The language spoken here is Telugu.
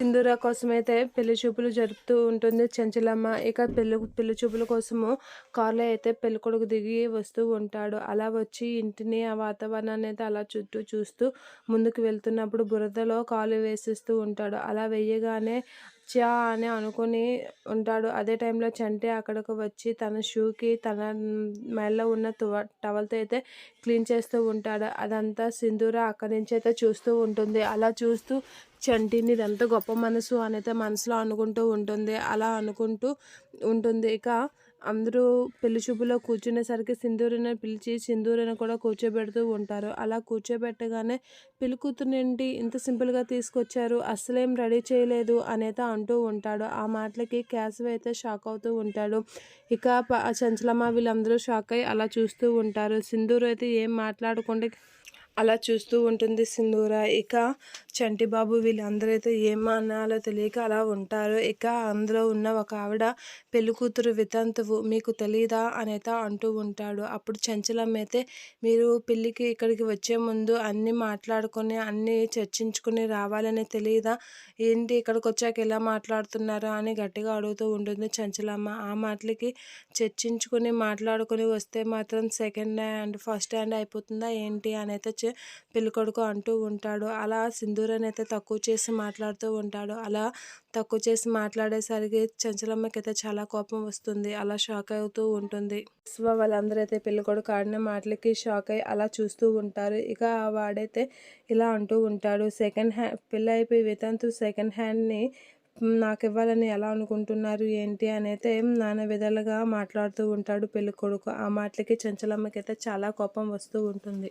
సింధూర కోసం అయితే పెళ్ళి చూపులు జరుపుతూ ఉంటుంది చెంచలమ్మ. ఇక పెళ్ళి పెళ్ళి చూపుల కోసము కార్లో అయితే పెళ్ళి కొడుకు దిగి వస్తూ ఉంటాడు. అలా వచ్చి ఇంటిని ఆ వాతావరణాన్ని అయితే అలా చుట్టూ చూస్తూ ముందుకు వెళ్తున్నప్పుడు బురదలో కాలు వేసిస్తూ ఉంటాడు. అలా వేయగానే చా అని అనుకుని ఉంటాడు. అదే టైంలో చంటి అక్కడికి వచ్చి తన షూకి తన మెడలో ఉన్న తువ టవల్తో అయితే క్లీన్ చేస్తూ ఉంటాడు. అదంతా సింధూర అక్కడి నుంచి అయితే చూస్తూ ఉంటుంది. అలా చూస్తూ చంటిని ఇదంతా గొప్ప మనసు అనేది మనసులో అనుకుంటూ ఉంటుంది. అలా అనుకుంటూ ఉంటుంది. ఇక అందరూ పెళ్ళి చూపులో కూర్చునేసరికి సింధూరిని పిలిచి సింధూరిని కూడా కూర్చోబెడుతూ ఉంటారు. అలా కూర్చోబెట్టగానే పెళ్ళి కూతురునేంటి ఇంత సింపుల్గా తీసుకొచ్చారు? అస్సలేం రెడీ చేయలేదు అనేత అంటూ ఉంటాడు. ఆ మాటలకి క్యాసవ్ అయితే షాక్ అవుతూ ఉంటాడు. ఇక చంచలమ్మ వీళ్ళందరూ షాక్ అయ్యి అలా చూస్తూ ఉంటారు. సింధూరు అయితే ఏం మాట్లాడకుండా అలా చూస్తూ ఉంటుంది సింధూర. ఇక చంటిబాబు వీళ్ళందరైతే అయితే తెలియక అలా ఉంటారు. ఇక అందులో ఉన్న ఒక ఆవిడ పెళ్ళి కూతురు వితంతువు మీకు తెలీదా? అనేత అంటూ ఉంటాడు. అప్పుడు చంచలం అయితే మీరు పెళ్ళికి ఇక్కడికి వచ్చే ముందు అన్నీ మాట్లాడుకొని అన్నీ చర్చించుకుని రావాలని తెలియదా ఏంటి ఇక్కడికి వచ్చాక ఎలా మాట్లాడుతున్నారా? అని గట్టిగా అడుగుతూ ఉంటుంది చంచలమ్మ. ఆ మాటలకి చర్చించుకుని మాట్లాడుకొని వస్తే మాత్రం సెకండ్ హ్యాండ్ ఫస్ట్ హ్యాండ్ అయిపోతుందా ఏంటి అని అయితే పెళ్ళికొడుకు అంటూ ఉంటాడు. అలా సింధూరని అయితే తక్కువ చేసి మాట్లాడుతూ ఉంటాడు. అలా తక్కువ చేసి మాట్లాడేసరికి చంచలమ్మకైతే చాలా కోపం వస్తుంది. అలా షాక్ అవుతూ ఉంటుంది. విశ్వ వాళ్ళందరూ అయితే పెళ్ళికొడుకు ఆడిన మాటలకి షాక్ అయ్యి అలా చూస్తూ ఉంటారు. ఇక వాడైతే ఇలా అంటూ ఉంటాడు. సెకండ్ హ్యాండ్ పెళ్ళి అయిపోయి వితంతు సెకండ్ హ్యాండ్ని నాకు ఇవ్వాలని ఎలా అనుకుంటున్నారు? ఏంటి? అని అయితే నాన్న విధాలుగా మాట్లాడుతూ ఉంటాడు పెళ్ళి కొడుకు. ఆ మాటలకి చంచలమ్మకైతే చాలా కోపం వస్తూ ఉంటుంది.